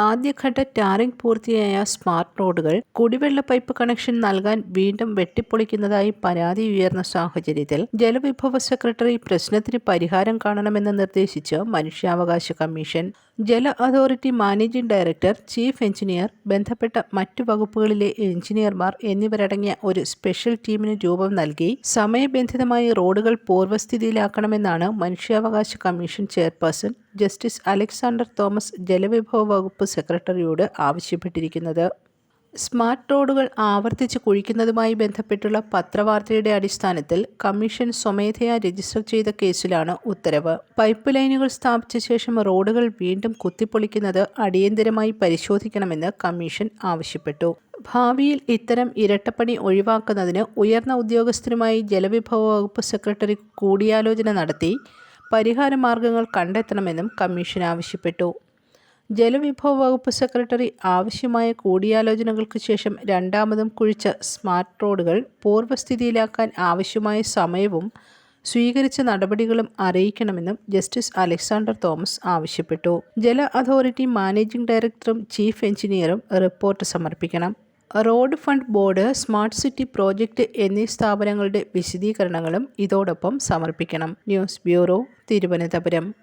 ആദ്യഘട്ട ടാറിംഗ് പൂർത്തിയായ സ്മാർട്ട് റോഡുകൾ കുടിവെള്ള പൈപ്പ് കണക്ഷൻ നൽകാൻ വീണ്ടും വെട്ടിപ്പൊളിക്കുന്നതായി പരാതി ഉയർന്ന സാഹചര്യത്തിൽ ജലവിഭവ സെക്രട്ടറി പ്രശ്നത്തിന് പരിഹാരം കാണണമെന്ന് നിർദ്ദേശിച്ച് മനുഷ്യാവകാശ കമ്മീഷൻ ജല authority managing director chief engineer ബന്ധപ്പെട്ട മറ്റു വകുപ്പുകളിലെ എഞ്ചിനീയർമാർ എന്നിവരടങ്ങിയ ഒരു സ്പെഷ്യൽ ടീമിന് രൂപം നൽകി സമയബന്ധിതമായി റോഡുകൾ പൂർവസ്ഥിതിയിലാക്കണമെന്നാണ് മനുഷ്യാവകാശ commission chairperson justice Alexander Thomas ജലവിഭവ വകുപ്പ് സെക്രട്ടറിയോട് ആവശ്യപ്പെട്ടിരിക്കുന്നത്. സ്മാർട്ട് റോഡുകൾ ആവർത്തിച്ച് കുഴിക്കുന്നതുമായി ബന്ധപ്പെട്ടുള്ള പത്രവാർത്തയുടെ അടിസ്ഥാനത്തിൽ കമ്മീഷൻ സ്വമേധയാ രജിസ്റ്റർ ചെയ്ത കേസിലാണ് ഉത്തരവ്. പൈപ്പ് ലൈനുകൾ സ്ഥാപിച്ച ശേഷം റോഡുകൾ വീണ്ടും കുത്തിപ്പൊളിക്കുന്നത് അടിയന്തരമായി പരിശോധിക്കണമെന്ന് കമ്മീഷൻ ആവശ്യപ്പെട്ടു. ഭാവിയിൽ ഇത്തരം ഇരട്ടപ്പണി ഒഴിവാക്കുന്നതിന് ഉയർന്ന ഉദ്യോഗസ്ഥരുമായി ജലവിഭവ വകുപ്പ് സെക്രട്ടറി കൂടിയാലോചന നടത്തി പരിഹാര മാർഗങ്ങൾ കണ്ടെത്തണമെന്നും കമ്മീഷൻ ആവശ്യപ്പെട്ടു. ജലവിഭവ വകുപ്പ് സെക്രട്ടറി ആവശ്യമായ കൂടിയാലോചനകൾക്ക് ശേഷം രണ്ടാമതും കുഴിച്ച സ്മാർട്ട് റോഡുകൾ പൂർവസ്ഥിതിയിലാക്കാൻ ആവശ്യമായ സമയവും സ്വീകരിച്ച നടപടികളും അറിയിക്കണമെന്നും ജസ്റ്റിസ് അലക്സാണ്ടർ തോമസ് ആവശ്യപ്പെട്ടു. ജല അതോറിറ്റി മാനേജിംഗ് ഡയറക്ടറും ചീഫ് എഞ്ചിനീയറും റിപ്പോർട്ട് സമർപ്പിക്കണം. Road fund board smart city project എന്നീ സ്ഥാപനങ്ങളുടെ വിശദീകരണങ്ങളും ഇതോടൊപ്പം സമർപ്പിക്കണം. News bureau Thiruvananthapuram.